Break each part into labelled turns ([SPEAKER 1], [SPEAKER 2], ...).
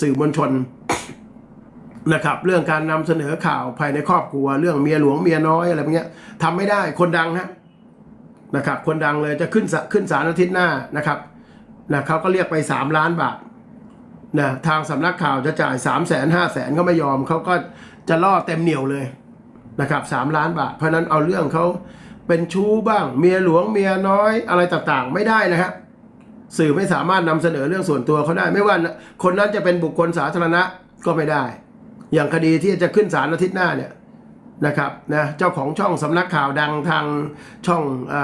[SPEAKER 1] สื่อมวลชนนะครับ เรื่องการนำเสนอข่าวภายในครอบครัว เรื่องเมียหลวงเมียน้อยอะไรพวกนี้ทำไม่ได้คนดังฮะนะครับ คนดังเลยจะขึ้นขึ้นศาลอาทิตย์หน้านะครับนะเขาก็เรียกไปสามล้านบาทนะทางสำนักข่าวจะจ่ายสามแสนห้าแสนก็ไม่ยอมเขาก็จะล่อเต็มเหนียวเลยนะครับสามล้านบาท เพราะนั้นเอาเรื่องเขาเป็นชู้บ้าง เมียหลวงเมียน้อยอะไรต่างๆ ไม่ได้นะฮะ สื่อไม่สามารถนำเสนอเรื่องส่วนตัวเขาได้ ไม่ว่าคนนั้นจะเป็นบุคคลสาธารณะก็ไม่ได้ อย่างคดีที่จะขึ้นศาลอาทิตย์หน้าเนี่ยนะครับนะเจ้าของช่องสำนักข่าวดังทางช่องอ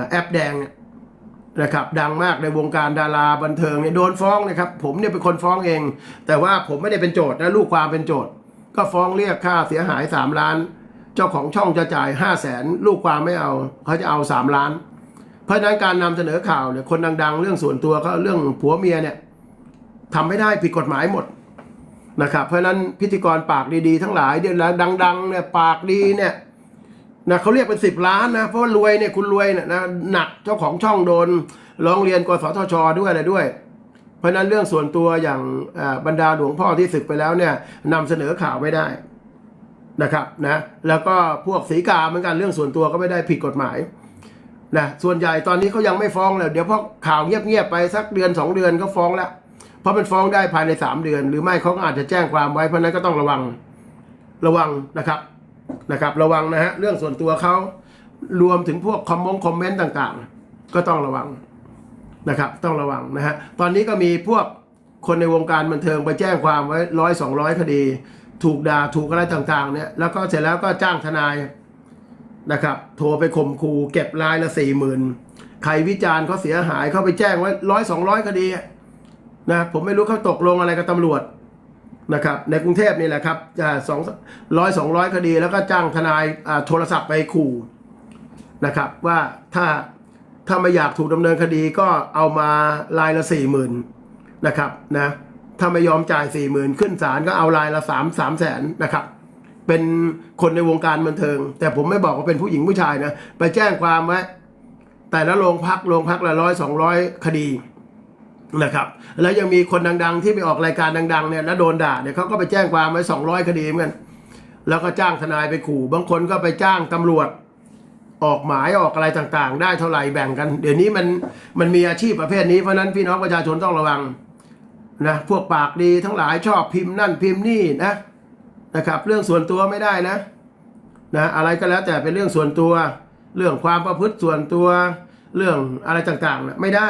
[SPEAKER 1] อแอปแดงนะครับดังมากในวงการดาราบันเทิงเนี่ยโดนฟ้องนะครับ ผมเนี่ยเป็นคนฟ้องเอง แต่ว่าผมไม่ได้เป็นโจทย์นะลูกความเป็นโจทย์ ก็ฟ้องเรียกค่าเสียหาย 3 ล้าน เจ้าของช่องจะจ่าย 5 0 0แสนลูกความไม่เอาเขาจะเอา 3 ล้าน ราะฉะนั้นการนำเสนอข่าวเนี่ยคนดัง ๆ เรื่องส่วนตัวเขาเรื่องผัวเมียเนี่ยทำไม่ได้ผิดกฎหมายหมดนะครับ เพราะฉะนั้นพิธีกรปากดีๆ ทั้งหลายเดี๋ยวแล้วดังๆเนี่ยปากดีเนี่ยนะเขาเรียกเป็นสิบล้านนะเพราะว่ารวยเนี่ยคุณรวยเนี่ยนะหนักเจ้าของช่องโดนร้องเรียนกสทชด้วยอะไรด้วย เพราะฉะนั้นเรื่องส่วนตัวอย่างบรรดาหลวงพ่อที่ศึกไปแล้วเนี่ยนำเสนอข่าวไม่ได้นะครับนะแล้วก็พวกสีกาเหมือนกันเรื่องส่วนตัวก็ไม่ได้ผิดกฎหมาย นะส่วนใหญ่ตอนนี้เขายังไม่ฟ้องเลยเดี๋ยวพอข่าวเงียบๆไปสักเดือนสองเดือนก็ฟ้องแล้วเพราะมันฟ้องได้ภายในสามเดือน หรือไม่เขาก็อาจจะแจ้งความไว้เพราะฉะนั้นก็ต้องระวังระวังนะครับนะครับ ระวังนะฮะเรื่องส่วนตัวเขารวมถึงพวกคอมมงคอมเมนต์ต่างๆ ก็ต้องระวังนะครับ ต้องระวังนะฮะตอนนี้ก็มีพวกคนในวงการบันเทิงไปแจ้งความไว้ร้อยสองร้อยคดี ถูกด่าถูกอะไรต่างๆเนี่ยแล้วก็เสร็จแล้วก็จ้างทนาย นะครับ โทรไปข่มขู่เก็บรายละสี่หมื่นใครวิจารณ์เขาเสียหายเขาไปแจ้งไว้ร้อยสองร้อยคดีนะผมไม่รู้เขาตกลงอะไรกับตำรวจนะครับ ในกรุงเทพนี่แหละครับจะสองร้อยสองร้อยคดี แล้วก็จ้างทนายโทรศัพท์ไปขู่นะครับ ว่าถ้าถ้าไม่อยากถูกดำเนินคดีก็เอามารายละสี่หมื่นนะครับนะถ้าไม่ยอมจ่ายสี่หมื่นขึ้นศาลก็เอารายละสามสามแสนนะครับ เป็นคนในวงการบันเทิง แต่ผมไม่บอกว่าเป็นผู้หญิงผู้ชายนะไปแจ้งความไว้แต่ละโรงพักโรงพักละร้อยสองร้อยคดีนะครับ แล้วยังมีคนดัง ๆ ที่ไปออกรายการดัง ๆ เนี่ยแล้วโดนด่าเนี่ยเขาก็ไปแจ้งความไว้สองร้อยคดีเหมือนกันแล้วก็จ้างทนายไปขู่ บางคนก็ไปจ้างตำรวจออกหมายออกอะไรต่างๆ ได้เท่าไหร่แบ่งกัน เดี๋ยวนี้มันมันมีอาชีพประเภทนี้เพราะฉะนั้นพี่น้องประชาชนต้องระวังนะพวกปากดีทั้งหลายชอบพิมพ์นั่นพิมพ์นี่นะ นะครับ เรื่องส่วนตัวไม่ได้นะนะอะไรก็แล้วแต่เป็นเรื่องส่วนตัว เรื่องความประพฤติส่วนตัว เรื่องอะไรต่างๆนะไม่ได้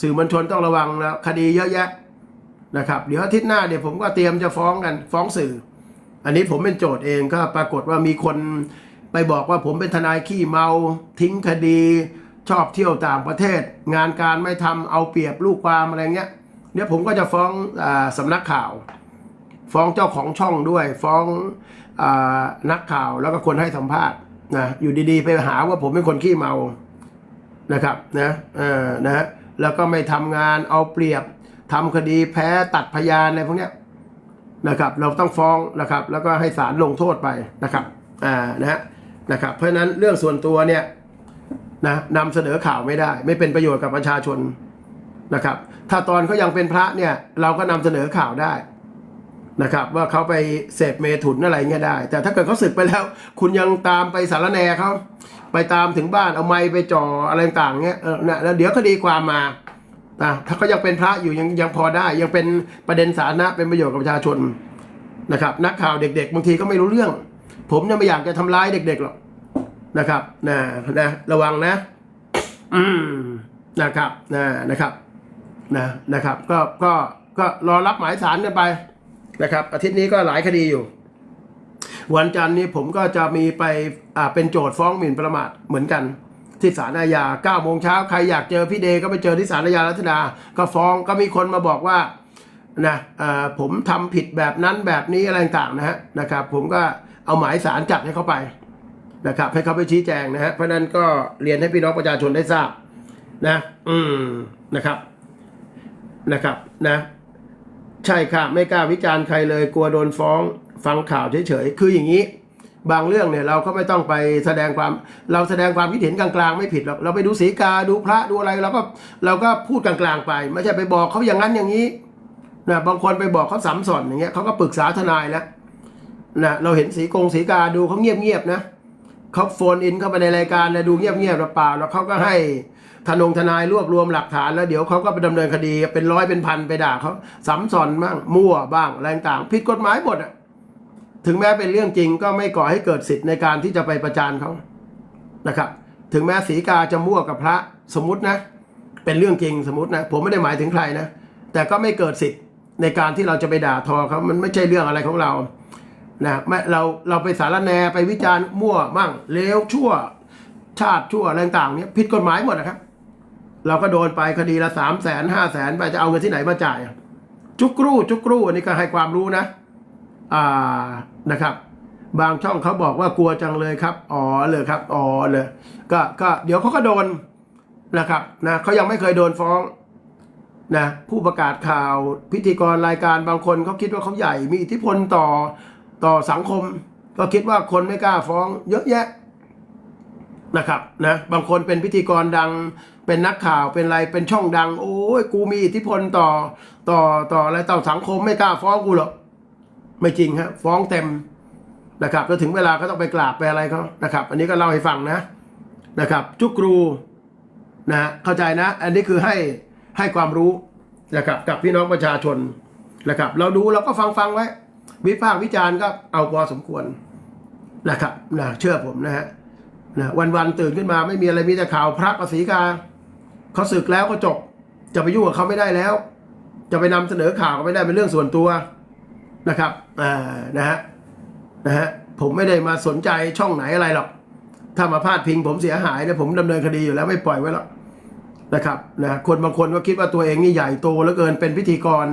[SPEAKER 1] สื่อมวลชนต้องระวังนะคดีเยอะแยะนะครับ เดี๋ยวอาทิตย์หน้าเดี๋ยวผมก็เตรียมจะฟ้องกันฟ้องสื่อ อันนี้ผมเป็นโจทย์เองก็ปรากฏว่ามีคนไปบอกว่าผมเป็นทนายขี้เมาทิ้งคดี ชอบเที่ยวต่างประเทศ งานการไม่ทำเอาเปรียบลูกความอะไรเงี้ยเดี๋ยวผมก็จะฟ้องอาสำนักข่าว ฟ้องเจ้าของช่องด้วย ฟ้องอนักข่าวแล้วก็คนให้สัมภาษณ์นะอยู่ดีๆ ไปหาว่าผมเป็นคนขี้เมานะครับนะเออนะฮะแล้วก็ไม่ทำงานเอาเปรียบทำคดีแพ้ตัดพยานอะไรพวกเนี้ยนะครับเราต้องฟ้องนะครับ แล้วก็ให้ศาลลงโทษไปนะครับอ่านะฮะนะครับ เพราะฉะนั้นเรื่องส่วนตัวเนี่ยนะนำเสนอข่าวไม่ได้ ไม่เป็นประโยชน์กับประชาชนนะครับ ถ้าตอนเขายังเป็นพระเนี่ยเราก็นำเสนอข่าวได้ นะครับว่าเขาไปเสพเมถุนอะไรเงี้ยได้ แต่ถ้าเกิดเขาสึกไปแล้ว คุณยังตามไปสารแหนเขาไปตามถึงบ้านเอาไม้ไปจ่ออะไรต่างเงี้ยเออนะแล้วเดี๋ยวคดีความมานะถ้าเขายังเป็นพระอยู่ยังยังพอได้ ยังเป็นประเด็นสาธารณะเป็นประโยชน์กับประชาชนนะครับ นักข่าวเด็ก ๆ บางทีก็ไม่รู้เรื่อง ผมยังไม่อยากจะทำร้ายเด็ก ๆหรอกนะครับนะนะระวังนะ อืมนะครับนะนะครับ นะนะครับ ก็ก็ก็รอรับหมายสารกันไป นะครับ อาทิตย์นี้ก็หลายคดีอยู่ วันจันทร์นี้ผมก็จะมีไปอ่าเป็นโจทย์ฟ้องหมิ่นประมาทเหมือนกัน ที่ศาลอาญา9โมงเช้าใครอยากเจอพี่เดย์ก็ไปเจอที่ศาลอาญารัชดา ก็ฟ้องก็มีคนมาบอกว่านะผมทำผิดแบบนั้นแบบนี้อะไรต่างนะฮะนะครับ ผมก็เอาหมายสารจัดให้เขาไปนะครับ ให้เขาไปชี้แจงนะฮะเพราะนั้นก็เรียนให้พี่น้องประชาชนได้ทราบนะ อืมนะครับนะครับนะ ใช่ค่ะไม่กล้าวิจารณ์ใครเลยกลัวโดนฟ้องฟังข่าวเฉยๆคืออย่างนี้ บางเรื่องเนี่ยเราก็ไม่ต้องไปแสดงความเราแสดงความคิดเห็นกลางๆ ไม่ผิดหรอกเราไปดูสีกาดูพระดูอะไรเราก็เราก็พูดกลางๆไป ไม่ใช่ไปบอกเขาอย่างนั้นอย่างนี้นะบางคนไปบอกเขาสัมสอนอย่างเงี้ยเขาก็ปรึกษาทนายแล้วนะเราเห็นสีกงสีกาดูเขาเงียบๆนะเขาโฟนอินเข้าไปในรายการนะดูเงียบๆเปล่าแล้วเขาก็ให้ ทนงทนายรวบรวมหลักฐานแล้วเดี๋ยวเขาก็ไปดำเนินคดีเป็นร้อยเป็นพันไปด่าเขาสัมสอนบ้างมั่วบ้างอะไรต่างผิดกฎหมายหมดอะถึงแม้เป็นเรื่องจริงก็ไม่ก่อให้เกิดสิทธิ์ในการที่จะไปประจานเขานะครับ ถึงแม้สีกาจะมั่วกับพระสมมตินะ เป็นเรื่องจริงสมมตินะ ผมไม่ได้หมายถึงใครนะ แต่ก็ไม่เกิดสิทธิ์ในการที่เราจะไปด่าทอเขามันไม่ใช่เรื่องอะไรของเรานะไม่เราเราไปสารแนไปวิจารณ์มั่วมั่งเลวชั่ว ชาติชั่วอะไรต่างเนี่ยผิดกฎหมายหมดนะครับ เราก็โดนไปคดีละสามแสนห้าแสนไปจะเอาเงินที่ไหนมาจ่าย จุกรูจุกรูอันนี้ก็ให้ความรู้นะ อ่านะครับ บางช่องเขาบอกว่ากลัวจังเลยครับ อ๋อเลยครับ อ๋อเลยก็ก็เดี๋ยวเขาก็โดนนะครับนะเขายังไม่เคยโดนฟ้องนะผู้ประกาศข่าวพิธีกรรายการบางคนเขาคิดว่าเขาใหญ่มีอิทธิพลต่อต่อสังคม ก็คิดว่าคนไม่กล้าฟ้อง เยอะแยะนะครับนะบางคนเป็นพิธีกรดัง เป็นนักข่าวเป็นอะไรเป็นช่องดัง โอ้ยกูมีอิทธิพลต่อต่อต่ออะไรต่อสังคมไม่กล้าฟ้องกูหรอกไม่จริงฮะฟ้องเต็มนะครับแล้วถึงเวลาก็ต้องไปกราบไปอะไรเขานะครับ อันนี้ก็เล่าให้ฟังนะนะครับ จุกรูนะเข้าใจนะ อันนี้คือให้ให้ความรู้นะครับกับพี่น้องประชาชนนะครับ เราดูเราก็ฟังฟังไว้ วิพากษ์วิจารณ์ก็เอาพอสมควรนะครับนะเชื่อผมนะฮะนะวันวันตื่นขึ้นมาไม่มีอะไรมีแต่ข่าวพระกับศรีกา เขาศึกแล้วก็จบ จะไปยุ่งกับเขาไม่ได้แล้ว จะไปนำเสนอข่าวก็ไม่ได้เป็นเรื่องส่วนตัวนะครับอ่านะฮะนะฮะผมไม่ได้มาสนใจช่องไหนอะไรหรอก ถ้ามาพาดพิงผมเสียหายเนี่ยผมดำเนินคดีอยู่แล้วไม่ปล่อยไว้หรอกนะครับนะคนบางคนก็คิดว่าตัวเองนี่ใหญ่โตเหลือเกินเป็นพิธีกร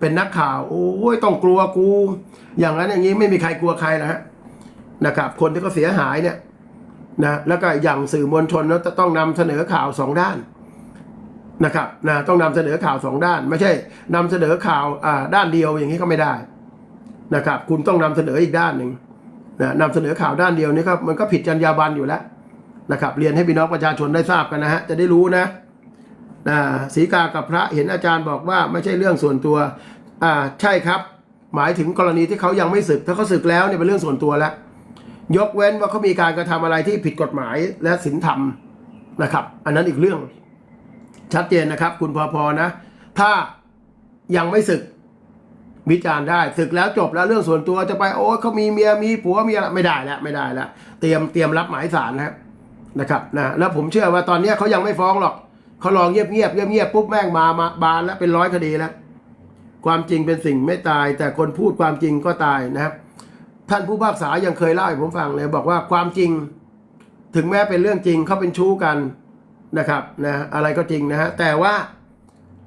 [SPEAKER 1] เป็นนักข่าวโอ้ยต้องกลัวกู อย่างนั้นอย่างนี้ไม่มีใครกลัวใครนะฮะนะครับ คนที่เขาเสียหายเนี่ยนะแล้วก็อย่างสื่อมวลชนแล้วต้องนำเสนอข่าวสองด้าน นะครับนะต้องนำเสนอข่าวสองด้าน ไม่ใช่นำเสนอข่าวอ่าด้านเดียวอย่างนี้ก็ไม่ได้นะครับ คุณต้องนำเสนออีกด้านหนึ่งนะนำเสนอข่าวด้านเดียวนี่ก็มันก็ผิดจรรยาบรรณอยู่แล้วนะครับ เรียนให้พี่น้องประชาชนได้ทราบกันนะฮะจะได้รู้นะนะศรีกากับพระเห็นอาจารย์บอกว่าไม่ใช่เรื่องส่วนตัวอ่าใช่ครับ หมายถึงกรณีที่เขายังไม่ศึก ถ้าเขาศึกแล้วเนี่ยเป็นเรื่องส่วนตัวแล้ว ยกเว้นว่าเขามีการกระทำอะไรที่ผิดกฎหมายและศีลธรรมนะครับ อันนั้นอีกเรื่อง ชัดเจนนะครับ คุณพอพอนะ ถ้ายังไม่ศึกวิจารณ์ได้ศึกแล้วจบแล้วเรื่องส่วนตัวจะไปโอ้เขามีเมียมีผัวมีอะไรไม่ได้แล้วไม่ได้แล้วเตรียมเตรียมรับหมายสารนะครับนะครับนะแล้วผมเชื่อว่าตอนนี้เขายังไม่ฟ้องหรอกเขาลองเงียบเงียบเงียบเงียบปุ๊บแม่งมามาบานแล้วเป็นร้อยคดีแล้วความจริงเป็นสิ่งไม่ตาย แต่คนพูดความจริงก็ตายนะครับ ท่านผู้พิพากษายังเคยเล่าให้ผมฟังเลย บอกว่าความจริง ถึงแม้เป็นเรื่องจริงเขาเป็นชู้กัน นะครับนะอะไรก็จริงนะฮะแต่ว่า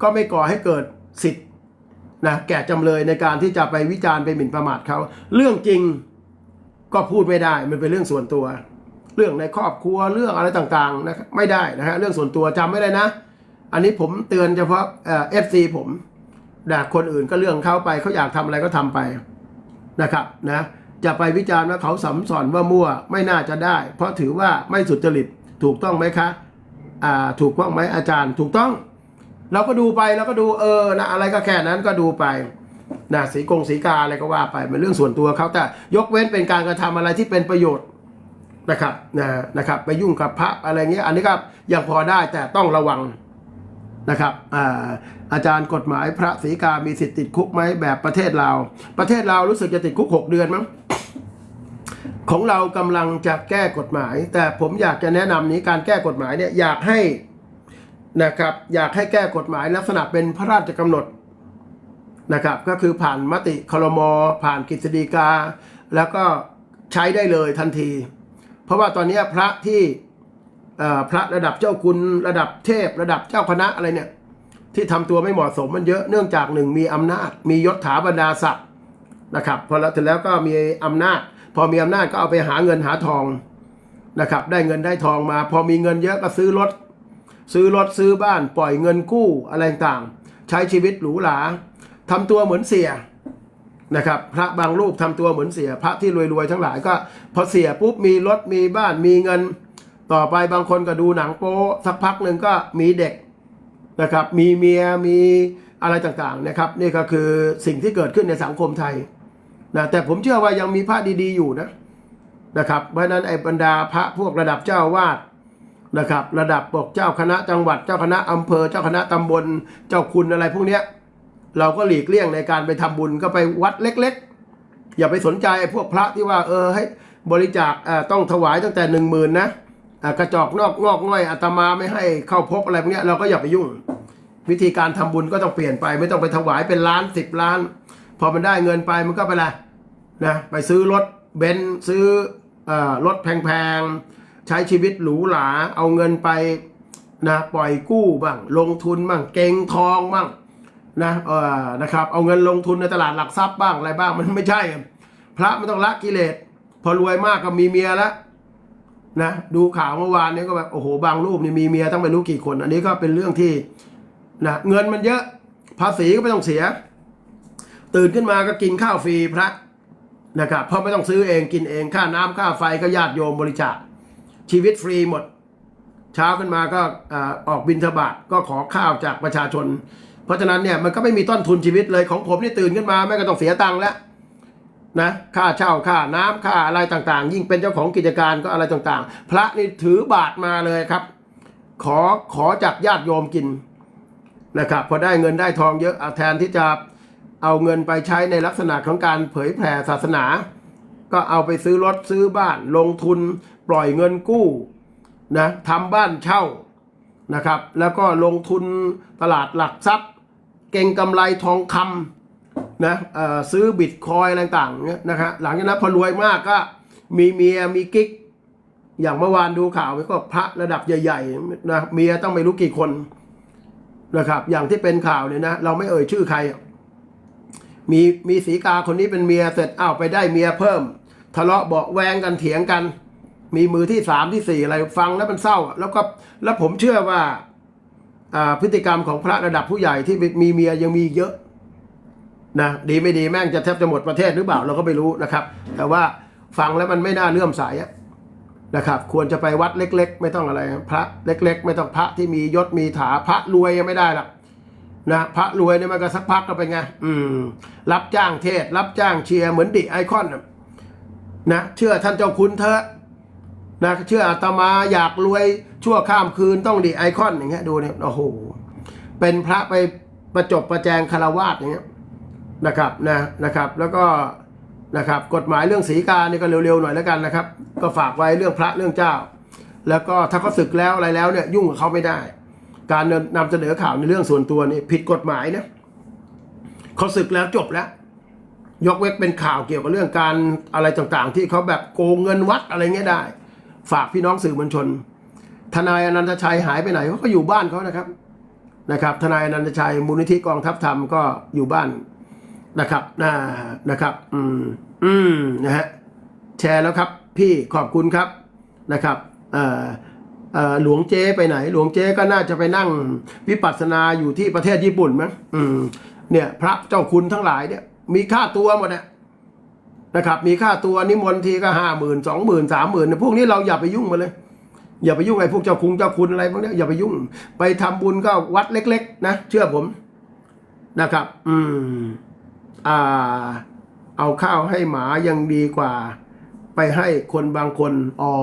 [SPEAKER 1] ก็ไม่ก่อให้เกิดสิทธิ์นะแก่จำเลยในการที่จะไปวิจารณ์ไปหมิ่นประมาทเขาเรื่องจริงก็พูดไม่ได้มันเป็นเรื่องส่วนตัว เรื่องในครอบครัวเรื่องอะไรต่างๆนะครับไม่ได้นะฮะเรื่องส่วนตัวจำไม่ได้นะ อันนี้ผมเตือนเฉพาะเอฟซีผมนะคนอื่นก็เรื่องเขาไปเขาอยากทำอะไรก็ทำไปนะครับนะจะไปวิจารณ์ว่าเขาสัมสอนว่ามั่วไม่น่าจะได้ เพราะถือว่าไม่สุจริตถูกต้องไหมคะ อ่าถูกต้องไหมอาจารย์ถูกต้อง เราก็ดูไปเราก็ดูเออนะอะไรก็แค่นั้นก็ดูไปนะสีกงสีกาอะไรก็ว่าไปเป็นเรื่องส่วนตัวเขาแต่ยกเว้นเป็นการกระทำอะไรที่เป็นประโยชน์นะครับนะนะครับไปยุ่งกับพระอะไรเงี้ยอันนี้ก็ยังพอได้แต่ต้องระวังนะครับอ่าอาจารย์กฎหมายพระสีกามีสิทธิ์ติดคุกไหมแบบประเทศเราวประเทศเราวรู้สึกจะติดคุกหกเดือนมั้ง ของเรากำลังจะแก้กฎหมาย แต่ผมอยากจะแนะนำนี้การแก้กฎหมายเนี่ยอยากให้นะครับอยากให้แก้กฎหมายลักษณะเป็นพระราชกำหนดนะครับก็คือผ่านมติคลมผ่านกฤษฎีกา แล้วก็ใช้ได้เลยทันที เพราะว่าตอนนี้พระที่พระระดับเจ้าคุณระดับเทพระดับเจ้าคณะอะไรเนี่ยที่ทำตัวไม่เหมาะสมมันเยอะเนื่องจากหนึ่งมีอำนาจ มียศถาบรรดาศักดิ์นะครับพอแล้วถึงแล้วก็มีอำนาจ พอมีอำนาจก็เอาไปหาเงินหาทองนะครับ ได้เงินได้ทองมา พอมีเงินเยอะก็ซื้อรถ ซื้อรถซื้อบ้าน ปล่อยเงินกู้อะไรต่างใช้ชีวิตหรูหราทำตัวเหมือนเสียนะครับ พระบางรูปทำตัวเหมือนเสีย พระที่รวยๆทั้งหลายก็ พอเสียปุ๊บมีรถมีบ้านมีเงิน ต่อไปบางคนก็ดูหนังโป๊สักพักหนึ่งก็มีเด็กนะครับ มีเมียมีอะไรต่างๆนะครับ นี่ก็คือสิ่งที่เกิดขึ้นในสังคมไทย นะแต่ผมเชื่อว่ายังมีพระดีๆอยู่นะนะครับ เพราะนั้นไอ้บรรดาพระพวกระดับเจ้าวาดนะครับ ระดับปกเจ้าคณะจังหวัดเจ้าคณะอำเภอเจ้าคณะตำบลเจ้าคุณอะไรพวกเนี้ยเราก็หลีกเลี่ยงในการไปทำบุญก็ไปวัดเล็ก ๆ อย่าไปสนใจไอ้พวกพระที่ว่าเออให้บริจาคต้องถวายตั้งแต่หนึ่งหมื่นนะกระจอกนอกงอกง่อยอาตมาไม่ให้เข้าพบอะไรพวกเนี้ยเราก็อย่าไปยุ่ง วิธีการทำบุญก็ต้องเปลี่ยนไป ไม่ต้องไปถวายเป็นล้านสิบล้าน พอมันได้เงินไปมันก็ไปละ นะไปซื้อรถเบนซ์ซื้ออรถแพงๆ ใช้ชีวิตหรูหราเอาเงินไปนะปล่อยกู้บ้างลงทุนบ้างเก่งทองบ้างนะเออนะครับเอาเงินลงทุนในตลาดหลักทรัพย์บ้างอะไรบ้างมันไม่ใช่ พระมันต้องละกิเลส พอรวยมากก็มีเมียแล้วนะดูข่าวเมื่อวานนี้ก็แบบโอ้โหบางรูปนี่มีเมียตั้งไม่รู้กี่คน อันนี้ก็เป็นเรื่องที่นะเงินมันเยอะภาษีก็ไม่ต้องเสีย ตื่นขึ้นมาก็กินข้าวฟรีพระ นะครับเพราะไม่ต้องซื้อเองกินเองค่าน้ำค่าไฟก็ญาติโยมบริจาคชีวิตฟรีหมด เช้าขึ้นมาก็ออกบินทบาทก็ขอข้าวจากประชาชน เพราะฉะนั้นเนี่ยมันก็ไม่มีต้นทุนชีวิตเลยของผมนี่ตื่นขึ้นมาไม่ก็ต้องเสียตังค์แล้วนะค่าเช่าค่าน้ำค่าอะไรต่างๆ ยิ่งเป็นเจ้าของกิจการก็อะไรต่างๆ พระนี่ถือบาทมาเลยครับ ขอขอจากญาติโยมกินนะครับพอได้เงินได้ทองเยอะแทนที่จะ เอาเงินไปใช้ในลักษณะของการเผยแผ่ศาสนา ก็เอาไปซื้อรถซื้อบ้านลงทุนปล่อยเงินกู้นะทำบ้านเช่านะครับ แล้วก็ลงทุนตลาดหลักทรัพย์ เก่งกำไรทองคำนะซื้อบิตคอยอะไรต่างๆเนี่ยนะครับหลังจากนั้นพอรวยมากก็มีเมียมีกิ๊ก อย่างเมื่อวานดูข่าวก็พระระดับใหญ่ๆนะเมียต้องไม่รู้กี่คนนะครับ อย่างที่เป็นข่าวเนี่ยนะ เราไม่เอ่ยชื่อใคร มีมีสีกาคนนี้เป็นเมียเสร็จอ้าวไปได้เมียเพิ่ม ทะเลาะเบาแวงกันเถียงกัน มีมือที่สามที่สี่อะไรฟังแล้วมันเศร้า แล้วก็แล้วผมเชื่อว่าพฤติกรรมของพระระดับผู้ใหญ่ที่มีเมียยังมีเยอะนะดีไม่ดีแม่งจะแทบจะหมดประเทศหรือเปล่าเราก็ไม่รู้นะครับ แต่ว่าฟังแล้วมันไม่น่าเลื่อมใสนะครับ ควรจะไปวัดเล็ก ๆ ไม่ต้องอะไรพระเล็ก ๆ ไม่ต้องพระที่มียศมีถาพระรวยยังไม่ได้หรอก นะพระรวยเนี่ยมันก็สักพักก็เป็นไงอืม รับจ้างเทศ รับจ้างเชียร์เหมือนดิไอคอนนะเชื่อท่านเจ้าคุณเถอะนะเชื่ออาตมาอยากรวยชั่วข้ามคืนต้องดิไอคอนอย่างเงี้ยดูเนี่ยโอ้โหเป็นพระไปประจบประแจงคารวาสอย่างเงี้ยนะครับนะนะครับ แล้วก็นะครับ กฎหมายเรื่องสีกานี่ก็เร็วๆหน่อยแล้วกันนะครับ ก็ฝากไว้เรื่องพระเรื่องเจ้า แล้วก็ถ้าเขาศึกแล้วอะไรแล้วเนี่ยยุ่งกับเขาไม่ได้ การนำเสนอข่าวในเรื่องส่วนตัวนี่ผิดกฎหมายนะเขาศึกแล้วจบแล้ว ยกเว้นเป็นข่าวเกี่ยวกับเรื่องการอะไรต่างๆ ที่เขาแบบโกงเงินวัดอะไรเงี้ยได้ ฝากพี่น้องสื่อมวลชน ทนายอนันตชัยหายไปไหนเขาก็อยู่บ้านเขานะครับนะครับ ทนายอนันตชัยมูลนิธิกองทัพธรรมก็อยู่บ้านนะครับน่านะครับ อืม อืมนะฮะแชร์แล้วครับ พี่ขอบคุณครับนะครับ เอ่อ หลวงเจ้ไปไหน หลวงเจ้ก็น่าจะไปนั่งวิปัสสนาอยู่ที่ประเทศญี่ปุ่นมั้งเนี่ยพระเจ้าคุณทั้งหลายเนี่ย มีค่าตัวหมดนะนะครับ มีค่าตัวนิมนต์ทีก็ห้าหมื่นสองหมื่นสามหมื่นพวกนี้เราอย่าไปยุ่งมาเลย อย่าไปยุ่งไอ้พวกเจ้าคุงเจ้าคุณอะไรพวกนี้อย่าไปยุ่ง ไปทำบุญก็วัดเล็ก ๆ นะเชื่อผมนะครับ อืม อ่า เอาข้าวให้หมายังดีกว่า ไปให้คนบางคนอ๋อ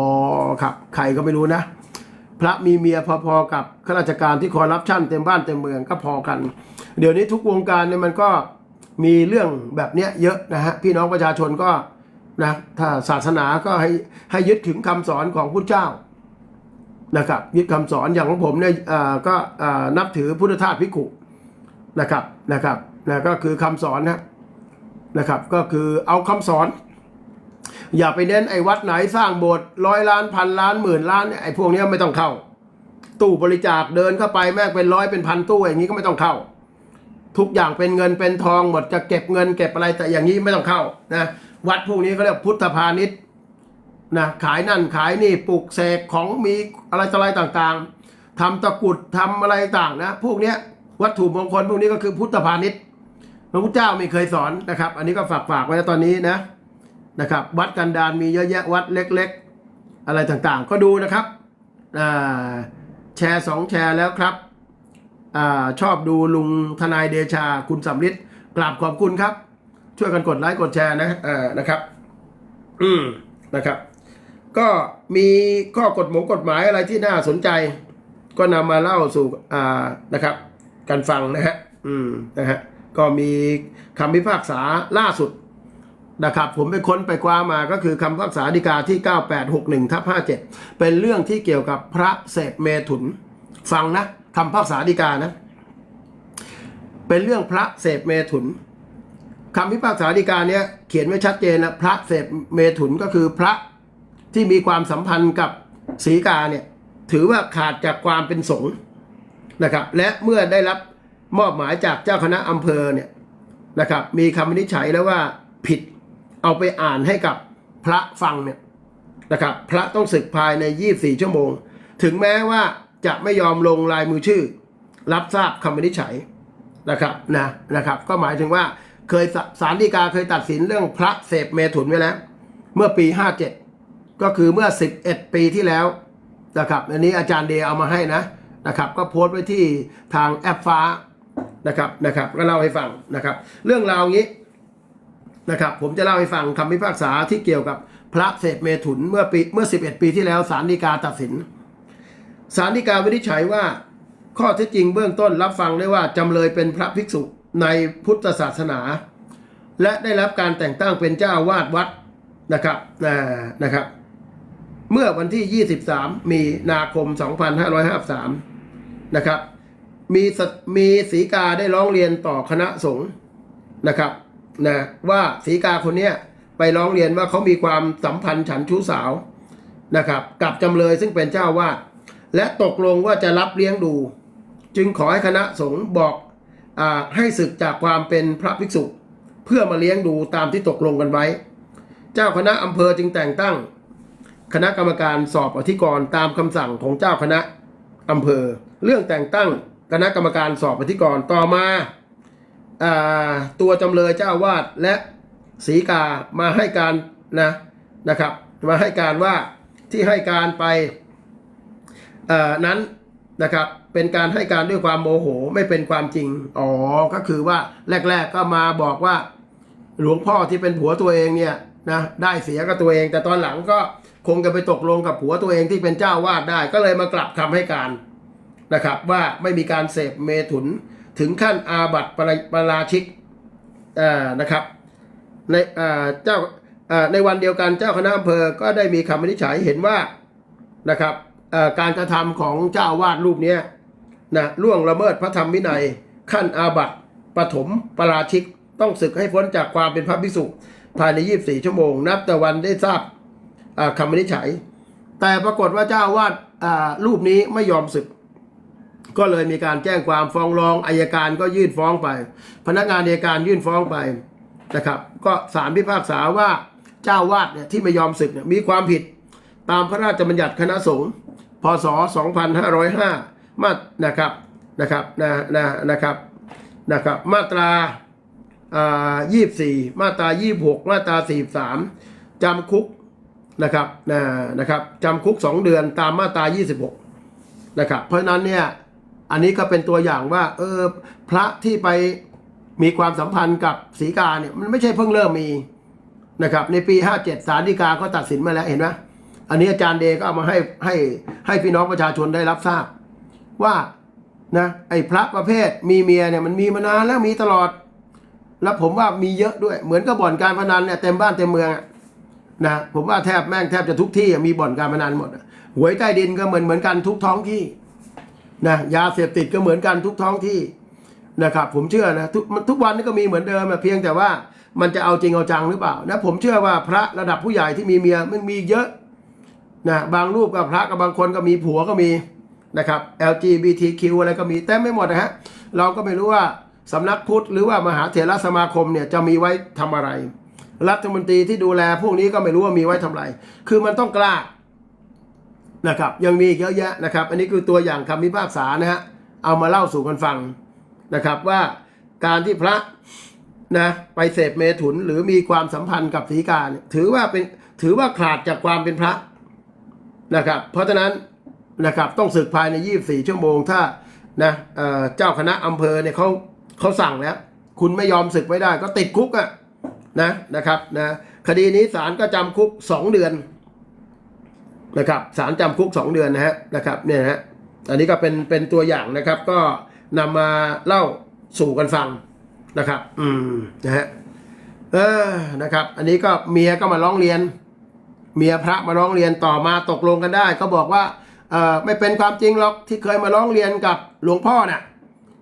[SPEAKER 1] ครับ ใครก็ไม่รู้นะ พระมีเมียพอๆกับข้าราชการที่คอร์รัปชันเต็มบ้านเต็มเมืองก็พอกัน เดี๋ยวนี้ทุกวงการเนี่ยมันก็มีเรื่องแบบเนี้ยเยอะนะฮะพี่น้องประชาชนก็นะถ้าศาสนาก็ให้ให้ยึดถึงคำสอนของพุทธเจ้านะครับยึดคำสอนอย่างของผมเนี่ยอ่าก็อ่านับถือพุทธทาสพิขุนะครับนะครับนะก็คือคำสอนนะนะครับก็คือเอาคำสอน อย่าไปเน้นไอ้วัดไหนสร้างโบสถ์ร้อยล้านพันล้านหมื่นล้านเนี่ยไอ้พวกนี้ไม่ต้องเข้า ตู้บริจาคเดินเข้าไปแม่งเป็นร้อยเป็นพันตู้อย่างนี้ก็ไม่ต้องเข้า ทุกอย่างเป็นเงินเป็นทองหมดจะเก็บเงินเก็บอะไรแต่อย่างนี้ไม่ต้องเข้านะวัดพวกนี้เขาเรียกพุทธพาณิชย์นะขายนั่นขายนี่ปลูกเสกของมีอะไรต่ออะไรต่างๆทำตะกุดทำอะไรต่างนะ พวกเนี้ยวัตถุมงคลพวกนี้ก็คือพุทธพาณิชย์พระพุทธเจ้าไม่เคยสอนนะครับ อันนี้ก็ฝากฝากไว้ตอนนี้นะ นะครับ วัดกันดารมีเยอะแยะวัดเล็ก ๆ อะไรต่างๆ ก็ดูนะครับแชร์สองแชร์แล้วครับอชอบดูลุงทนายเดชา คุณสำลิดกราบขอบคุณครับ ช่วยกันกดไลค์กดแชร์นะนะครับ อืมนะครับ ก็มีข้อกฎหมงกฎหมายอะไรที่น่าสนใจ ก็นำมาเล่าสู่อ่านะครับ กันฟังนะฮะอืมนะฮะก็มีคำพิพากษาล่าสุด นะครับผมไปค้นไปคว้ามาก็คือคำพิพากษาฎีกาที่ 9861ทับ57 เป็นเรื่องที่เกี่ยวกับพระเศษเมถุน ฟังนะคำพิพากษาฎีกานะ เป็นเรื่องพระเสพเมถุนคำพิพากษาฎีกาเนี้ยเขียนไว้ชัดเจนนะพระเสพเมถุนก็คือพระที่มีความสัมพันธ์กับศีกาเนี่ยถือว่าขาดจากความเป็นสงฆ์นะครับ และเมื่อได้รับมอบหมายจากเจ้าคณะอำเภอเนี่ยนะครับ มีคำวินิจฉัยแล้วว่าผิด เอาไปอ่านให้กับพระฟังเนี่ยนะครับพระต้องศึกภายใน 24 ชั่วโมง ถึงแม้ว่าจะไม่ยอมลงลายมือชื่อ รับทราบคำวินิจฉัยนะครับนะนะครับ ก็หมายถึงว่าเคยสารดีกาเคยตัดสินเรื่องพระเสพเมถุนไว้แล้ว เมื่อปี 57 ก็คือเมื่อ 11 ปีที่แล้วนะครับอันนี้อาจารย์เดเอามาให้นะนะครับ ก็โพสต์ไว้ที่ทางแอปฟ้านะครับนะครับก็เล่าให้ฟังนะครับ เรื่องราวงี้ นะครับผมจะเล่าให้ฟังคำพิพากษาที่เกี่ยวกับพระเสพเมถุนเมื่อปีเมื่อ 11 ปีที่แล้วสารดีกาตัดสินสารดีกาวินิจฉัยว่า ข้อเท็จจริงเบื้องต้นรับฟังได้ว่าจำเลยเป็นพระภิกษุในพุทธศาสนา และได้รับการแต่งตั้งเป็นเจ้าอาวาดวัดนะครับนะครับเมื่อวันที่ 23 มีนาคม 2553 นะครับ มีมีสีกาได้ร้องเรียนต่อคณะสงฆ์นะครับ นะว่าสีกาคนเนี้ยไปร้องเรียนว่าเขามีความสัมพันธ์ฉันชู้สาวนะครับ กับจำเลยซึ่งเป็นเจ้าวาดและตกลงว่าจะรับเลี้ยงดู จึงขอให้คณะสงฆ์บอกอให้ศึกจากความเป็นพระภิกษุ เพื่อมาเลี้ยงดูตามที่ตกลงกันไว้ เจ้าคณะอำเภอจึงแต่งตั้ง คณะกรรมการสอบอธิกรณ์ตามคำสั่งของเจ้าคณะอำเภอ เรื่องแต่งตั้งคณะกรรมการสอบอธิกรณ์ต่อมา ตัวจำเลยเจ้าวาดและศรีกามาให้การนะนะครับ มาให้การว่าที่ให้การไปเอ่อนั้นนะครับเป็นการให้การด้วยความโมโหไม่เป็นความจริง อ๋อ ก็คือว่าแรก ๆก็มาบอกว่า หลวงพ่อที่เป็นผัวตัวเองเนี่ยนะได้เสียกับตัวเอง แต่ตอนหลังก็คงจะไปตกลงกับผัวตัวเองที่เป็นเจ้าวาดได้ ก็เลยมากลับคำให้การนะครับ ว่าไม่มีการเสพเมถุน ถึงขั้นอาบัติปราปราชิกอ่านะครับในอ่าเจ้าอ่าในวันเดียวกันเจ้าคณะอำเภอก็ได้มีคำวินิจฉัยเห็นว่านะครับอ่อการกระทำของเจ้าวาดรูปนี้นะล่วงละเมิดพระธรรมวินัย ขั้นอาบัติปฐมปราชิกต้องศึกให้พ้นจากความเป็นพระภิกษุภายใน 24 ชั่วโมง นับแต่วันได้ทราบอ่าคำวินิจฉัย แต่ปรากฏว่าเจ้าวาดอ่ารูปนี้ไม่ยอมศึก ก็เลยมีการแจ้งความฟ้องร้องอายการก็ยื่นฟ้องไป พนักงานอัยการยื่นฟ้องไปนะครับ ก็ศาลพิพากษาว่าเจ้าวาดเนี่ยที่ไม่ยอมศึกเนี่ยมีความผิดตามพระราชบัญญัติคณะสงฆ์พศ 2505 มานะครับนะครับนะนะนะครับนะครับ มาตราอ่า24 มาตรา 26 มาตรา 43จำคุกนะครับนะนะครับจำคุก 2 เดือนตามมาตรา 26 นะครับ เพราะนั้นเนี่ย อันนี้ก็เป็นตัวอย่างว่า เออ พระที่ไปมีความสัมพันธ์กับศรีกาเนี่ยมันไม่ใช่เพิ่งเริ่มมีนะครับ ในปี 57สารดีกาก็ตัดสินมาแล้วเห็นไหมอันนี้อาจารย์เดก็เอามาให้ให้ให้พี่น้องประชาชนได้รับทราบ ว่านะไอ้พระประเภทมีเมียเนี่ยมันมีมานานแล้วมีตลอด แล้วผมว่ามีเยอะด้วย เหมือนกับบ่อนการพนันเนี่ยเต็มบ้านเต็มเมืองอะนะผมว่าแทบแม่งแทบจะทุกที่มีบ่อนการพนันหมดหวยใต้ดินก็เหมือนเหมือนกันทุกท้องที่ นะยาเสพติดก็เหมือนกันทุกท้องที่นะครับผมเชื่อนะทุกทุกวันนี้ก็มีเหมือนเดิมอะเพียงแต่ว่ามันจะเอาจริงเอาจังหรือเปล่านะผมเชื่อว่าพระระดับผู้ใหญ่ที่มีเมียมันมีเยอะนะบางรูปกับพระกับบางคนก็มีผัวก็มีนะครับ LGBTQ อะไรก็มีเต็มไม่หมดนะฮะเราก็ไม่รู้ว่าสำนักพุทธหรือว่ามหาเถรสมาคมเนี่ยจะมีไว้ทำอะไร รัฐมนตรีที่ดูแลพวกนี้ก็ไม่รู้ว่ามีไว้ทำอะไร คือมันต้องกล้า นะครับยังมีอีกเยอะแยะนะครับ อันนี้คือตัวอย่างคำพิพากษานะฮะเอามาเล่าสู่กันฟังนะครับว่าการที่พระนะไปเสพเมถุนหรือมีความสัมพันธ์กับศีกาถือว่าเป็นถือว่าขาดจากความเป็นพระนะครับ เพราะฉะนั้นนะครับต้องศึกภายใน 24 ชั่วโมงถ้านะเเจ้าคณะอำเภอเนี่ยเขาเขาสั่งแล้ว คุณไม่ยอมศึกไม่ได้ก็ติดคุกอะนะนะครับนะคดีนี้ศาลก็จำคุกสองเดือน นะครับศาลจำคุกสองเดือนนะฮะนะครับเนี่ยฮะอันนี้ก็เป็นเป็นตัวอย่างนะครับ ก็นำมาเล่าสู่กันฟังนะครับ อืมนะฮะเออนะครับ อันนี้ก็เมียก็มาร้องเรียน เมียพระมาร้องเรียนต่อมาตกลงกันได้ ก็บอกว่าเออไม่เป็นความจริงหรอกที่เคยมาร้องเรียนกับหลวงพ่อน่ะ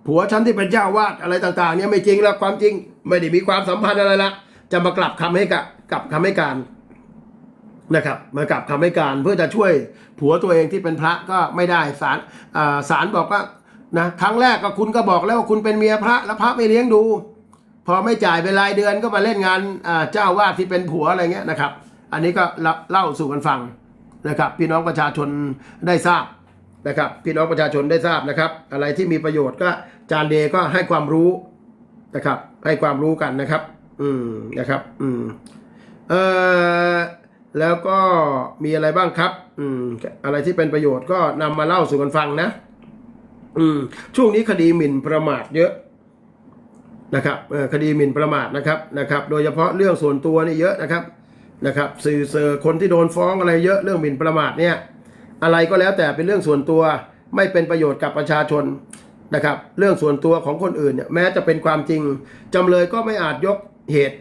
[SPEAKER 1] ผัวฉันที่เป็นเจ้าวาดอะไรต่าง ๆ เนี่ยไม่จริงแล้วความจริง ไม่ได้มีความสัมพันธ์อะไรละจะมากลับคำให้กับกลับคำให้การ นะครับมากับคำให้การเพื่อจะช่วยผัวตัวเองที่เป็นพระก็ไม่ได้ศาลอ่าศาลบอกว่านะครั้งแรกก็คุณก็บอกแล้วว่าคุณเป็นเมียพระแล้วพระไม่เลี้ยงดู พอไม่จ่ายเป็นรายเดือนก็มาเล่นงานเจ้าวาดที่เป็นผัวอะไรเงี้ยนะครับ อันนี้ก็เล่าสู่กันฟังนะครับ พี่น้องประชาชนได้ทราบนะครับ พี่น้องประชาชนได้ทราบนะครับ อะไรที่มีประโยชน์ก็จานเดก็ให้ความรู้นะครับ ให้ความรู้กันนะครับ อืมนะครับ อืมเอ่อ แล้วก็มีอะไรบ้างครับ อืม อะไรที่เป็นประโยชน์ก็นำมาเล่าสู่กันฟังนะ อืม ช่วงนี้คดีหมิ่นประมาทเยอะนะครับคดีหมิ่นประมาทนะครับนะครับ โดยเฉพาะเรื่องส่วนตัวนี่เยอะนะครับนะครับ สื่อเสอคนที่โดนฟ้องอะไรเยอะเรื่องหมิ่นประมาทเนี่ย อะไรก็แล้วแต่เป็นเรื่องส่วนตัวไม่เป็นประโยชน์กับประชาชนนะครับ เรื่องส่วนตัวของคนอื่นเนี่ยแม้จะเป็นความจริงจำเลยก็ไม่อาจยกเหตุ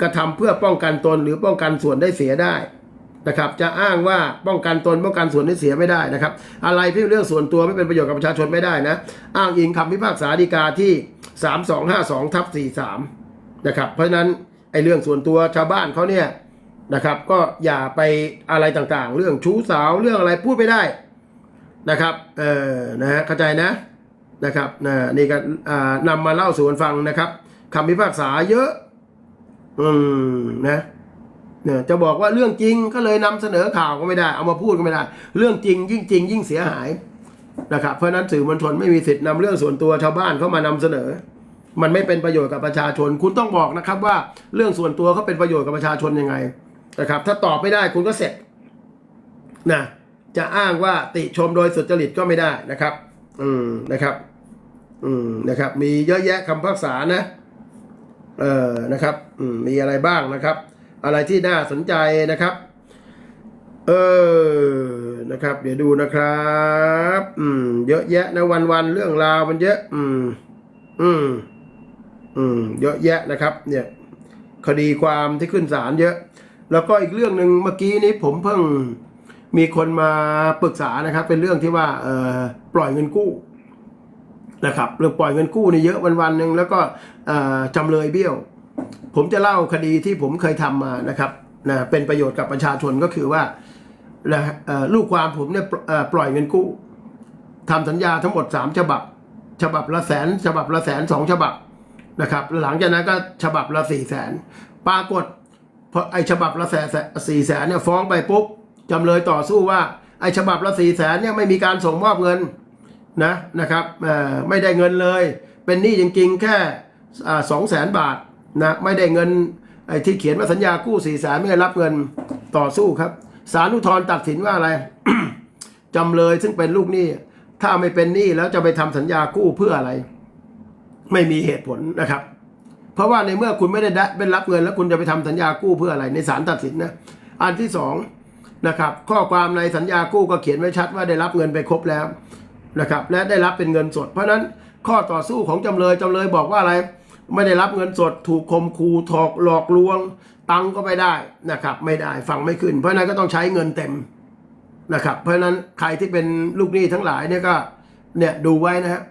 [SPEAKER 1] กระทำเพื่อป้องกันตนหรือป้องกันส่วนได้เสียได้นะครับ จะอ้างว่าป้องกันตนป้องกันส่วนได้เสียไม่ได้นะครับ อะไรที่เป็นเรื่องส่วนตัวไม่เป็นประโยชน์กับประชาชนไม่ได้นะ อ้างอิงคำพิพากษาฎีกาที่ 3252ทับ43นะครับ เพราะฉะนั้นไอ้เรื่องส่วนตัวชาวบ้านเขาเนี่ยนะครับ ก็อย่าไปอะไรต่างๆ เรื่องชู้สาวเรื่องอะไรพูดไม่ได้นะครับ เออนะฮะเข้าใจนะนะครับนะนี่ก็นำมาเล่าสู่กันฟังนะครับคำพิพากษาเยอะ อืมนะเนี่ยจะบอกว่าเรื่องจริงก็เลยนำเสนอข่าวก็ไม่ได้ เอามาพูดก็ไม่ได้ เรื่องจริง ยิ่งจริง ยิ่งเสียหายนะครับเพราะนั้นสื่อมวลชนไม่มีสิทธิ์นำเรื่องส่วนตัวชาวบ้านเข้ามานำเสนอ มันไม่เป็นประโยชน์กับประชาชน คุณต้องบอกนะครับ ว่าเรื่องส่วนตัวเขาเป็นประโยชน์กับประชาชนยังไงนะครับ ถ้าตอบไม่ได้คุณก็เสร็จนะจะอ้างว่าติชมโดยสุจริตก็ไม่ได้นะครับ อืมนะครับ อืมนะครับ มีเยอะแยะคำพิพากษานะ เออนะครับมีอะไรบ้างนะครับ อะไรที่น่าสนใจนะครับ เออนะครับ เดี๋ยวดูนะครับอืมเยอะแยะนะวันวันเรื่องราวมันเยอะ อืม อืม อืม เยอะแยะนะครับ เนี่ย คดีความที่ขึ้นศาลเยอะ แล้วก็อีกเรื่องหนึ่งเมื่อกี้นี้ผมเพิ่งมีคนมาปรึกษานะครับ เป็นเรื่องที่ว่าเออปล่อยเงินกู้ นะครับเรื่องปล่อยเงินกู้นี่เยอะวันวันๆหนึ่งแล้วก็จำเลยเบี้ยว ผมจะเล่าคดีที่ผมเคยทำมานะครับนะเป็นประโยชน์กับประชาชนก็คือว่านะลูกความผมเนี่ยปล่อยเงินกู้ทำสัญญาทั้งหมดสามฉบับ ฉบับละแสน ฉบับละแสนสองฉบับนะครับหลังจากนั้นก็ฉบับละสี่แสนปรากฏพอไอฉบับละแสนสี่แสนเนี่ยฟ้องไปปุ๊บจำเลยต่อสู้ว่าไอฉบับละสี่แสนเนี่ยไม่มีการส่งมอบเงิน นะนะครับไม่ได้เงินเลย เป็นหนี้จริงๆแค่สองแสนบาทนะไม่ได้เงินไอ้ที่เขียนว่าสัญญากู้สี่แสนไม่ได้รับเงินต่อสู้ครับศาลอุทธรณ์ตัดสินว่าอะไรจำเลยซึ่งเป็นลูกหนี้ถ้าไม่เป็นหนี้แล้วจะไปทำสัญญากู้เพื่ออะไร ไม่มีเหตุผลนะครับ เพราะว่าในเมื่อคุณไม่ได้ได้เป็นรับเงิน แล้วคุณจะไปทำสัญญากู้เพื่ออะไร ในศาลตัดสินนะอันที่สองนะครับ ข้อความในสัญญากู้ก็เขียนไว้ชัดว่าได้รับเงินไปครบแล้ว นะครับและได้รับเป็นเงินสด เพราะนั้นข้อต่อสู้ของจำเลยจำเลยบอกว่าอะไร ไม่ได้รับเงินสดถูกคมคูถอกหลอกลวง ตังก็ไม่ได้นะครับไม่ได้ฟังไม่ขึ้น เพราะนั้นก็ต้องใช้เงินเต็มนะครับเพราะฉะนั้นใครที่เป็นลูกหนี้ทั้งหลายเนี่ยก็เนี่ยดูไว้นะฮะ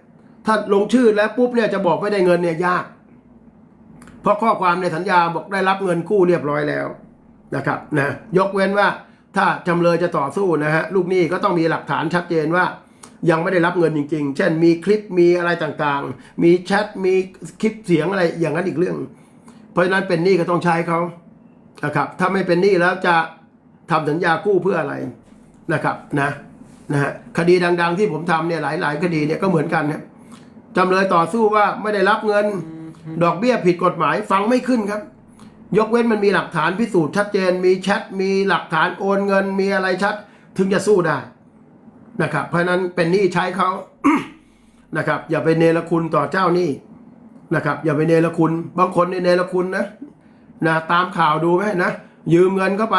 [SPEAKER 1] ถ้าลงชื่อแล้วปุ๊บเนี่ยจะบอกไม่ได้เงินเนี่ยยาก เพราะข้อความในสัญญาบอกได้รับเงินกู้เรียบร้อยแล้วนะครับนะยกเว้นว่าถ้าจำเลยจะต่อสู้นะฮะลูกหนี้ก็ต้องมีหลักฐานชัดเจนว่า ยังไม่ได้รับเงินจริง ๆ เช่นมีคลิปมีอะไรต่างๆ มีแชทมีคลิปเสียงอะไรอย่างนั้นอีกเรื่อง เพราะฉะนั้นเป็นหนี้ก็ต้องใช้เขานะครับ ถ้าไม่เป็นหนี้แล้วจะทำสัญญากู้เพื่ออะไรนะครับนะนะฮะคดีดัง ๆ ที่ผมทำเนี่ยหลายๆ คดีเนี่ยก็เหมือนกันเนี่ยจำเลยต่อสู้ว่าไม่ได้รับเงินดอกเบี้ยผิดกฎหมายฟังไม่ขึ้นครับ ยกเว้นมันมีหลักฐานพิสูจน์ชัดเจน มีแชทมีหลักฐานโอนเงินมีอะไรชัด ถึงจะสู้ได้ นะครับเพราะนั้นเป็นหนี้ใช้เขานะครับ อย่าไปเนรคุณต่อเจ้าหนี้นะครับ อย่าไปเนรคุณ บางคนในเนรคุณนะนะตามข่าวดูไหมนะยืมเงินเข้าไป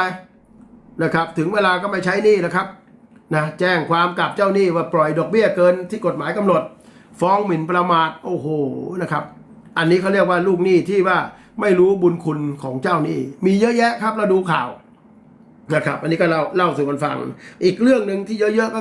[SPEAKER 1] นะครับ ถึงเวลาก็ไม่ใช้หนี้นะครับนะแจ้งความกับเจ้าหนี้ว่าปล่อยดอกเบี้ยเกินที่กฎหมายกำหนด ฟ้องหมิ่นประมาทโอ้โหนะครับ อันนี้เขาเรียกว่าลูกหนี้ที่ว่าไม่รู้บุญคุณของเจ้าหนี้ มีเยอะแยะครับเราดูข่าวนะครับ อันนี้ก็เล่าเล่าสู่กันฟัง อีกเรื่องหนึ่งที่เยอะๆก็